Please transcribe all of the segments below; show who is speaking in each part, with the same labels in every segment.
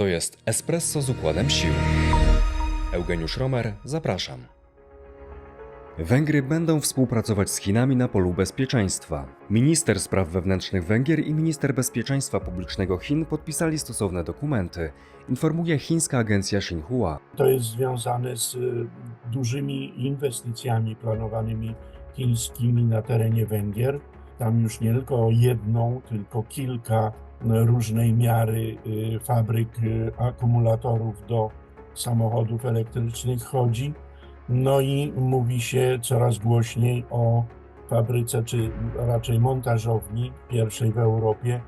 Speaker 1: To jest Espresso z układem sił. Eugeniusz Romer, zapraszam. Węgry będą współpracować z Chinami na polu bezpieczeństwa. Minister spraw wewnętrznych Węgier i minister bezpieczeństwa publicznego Chin podpisali stosowne dokumenty, informuje chińska agencja Xinhua.
Speaker 2: To jest związane z y, dużymi inwestycjami planowanymi chińskimi na terenie Węgier. Tam już nie tylko jedną, tylko kilka różnej miary y, fabryk y, akumulatorów do samochodów elektrycznych chodzi. No i mówi się coraz głośniej o fabryce, czy raczej montażowni pierwszej w Europie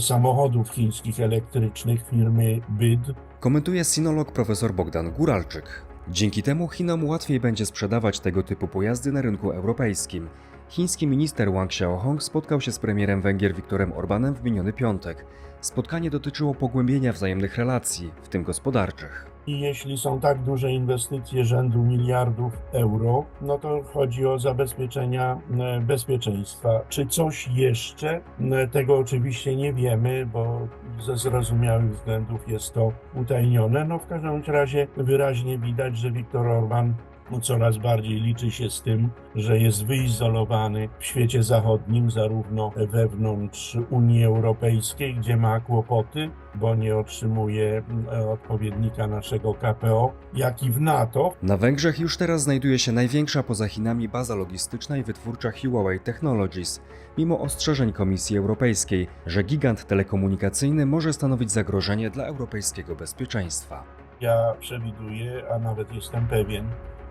Speaker 2: samochodów chińskich elektrycznych firmy BYD.
Speaker 1: Komentuje sinolog profesor Bogdan Guralczyk. Dzięki temu Chinom łatwiej będzie sprzedawać tego typu pojazdy na rynku europejskim. Chiński minister Wang Xiaohong spotkał się z premierem Węgier Viktorem Orbanem w miniony piątek. Spotkanie dotyczyło pogłębienia wzajemnych relacji, w tym gospodarczych.
Speaker 2: I jeśli są tak duże inwestycje rzędu miliardów euro, no to chodzi o zabezpieczenia e, bezpieczeństwa. Czy coś jeszcze? E, Tego oczywiście nie wiemy, bo ze zrozumiałych względów jest to utajnione. No w każdym razie wyraźnie widać, że Viktor Orban coraz bardziej liczy się z tym, że jest wyizolowany w świecie zachodnim, zarówno wewnątrz Unii Europejskiej, gdzie ma kłopoty, bo nie otrzymuje mm, odpowiednika naszego KPO, jak i w NATO.
Speaker 1: Na Węgrzech już teraz znajduje się największa poza Chinami baza logistyczna i wytwórcza Huawei Technologies, mimo ostrzeżeń Komisji Europejskiej, że gigant telekomunikacyjny może stanowić zagrożenie dla europejskiego bezpieczeństwa.
Speaker 2: Ja przewiduję, a nawet jestem pewien,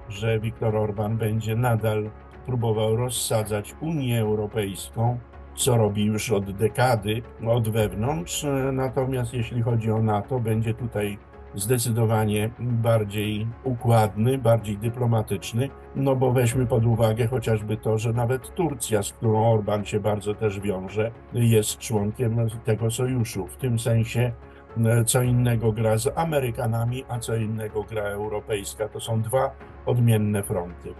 Speaker 2: że Viktor Orban będzie nadal próbował rozsadzać Unię Europejską, co robi już od dekady, od wewnątrz. Natomiast jeśli chodzi o NATO, będzie tutaj zdecydowanie bardziej układny, bardziej dyplomatyczny, no bo weźmy pod uwagę chociażby to, że nawet Turcja, z którą Orban się bardzo też wiąże, jest członkiem tego sojuszu. W tym sensie co innego gra z Amerykanami, a co innego gra europejska. To są dwa odmienne fronty.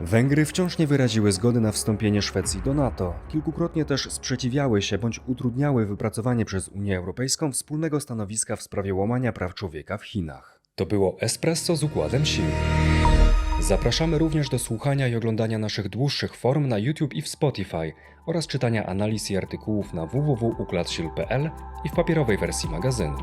Speaker 1: Węgry wciąż nie wyraziły zgody na wstąpienie Szwecji do NATO. Kilkukrotnie też sprzeciwiały się bądź utrudniały wypracowanie przez Unię Europejską wspólnego stanowiska w sprawie łamania praw człowieka w Chinach. To było Espresso z układem sił. Zapraszamy również do słuchania i oglądania naszych dłuższych form na YouTube i w Spotify oraz czytania analiz i artykułów na www.układsil.pl i w papierowej wersji magazynu.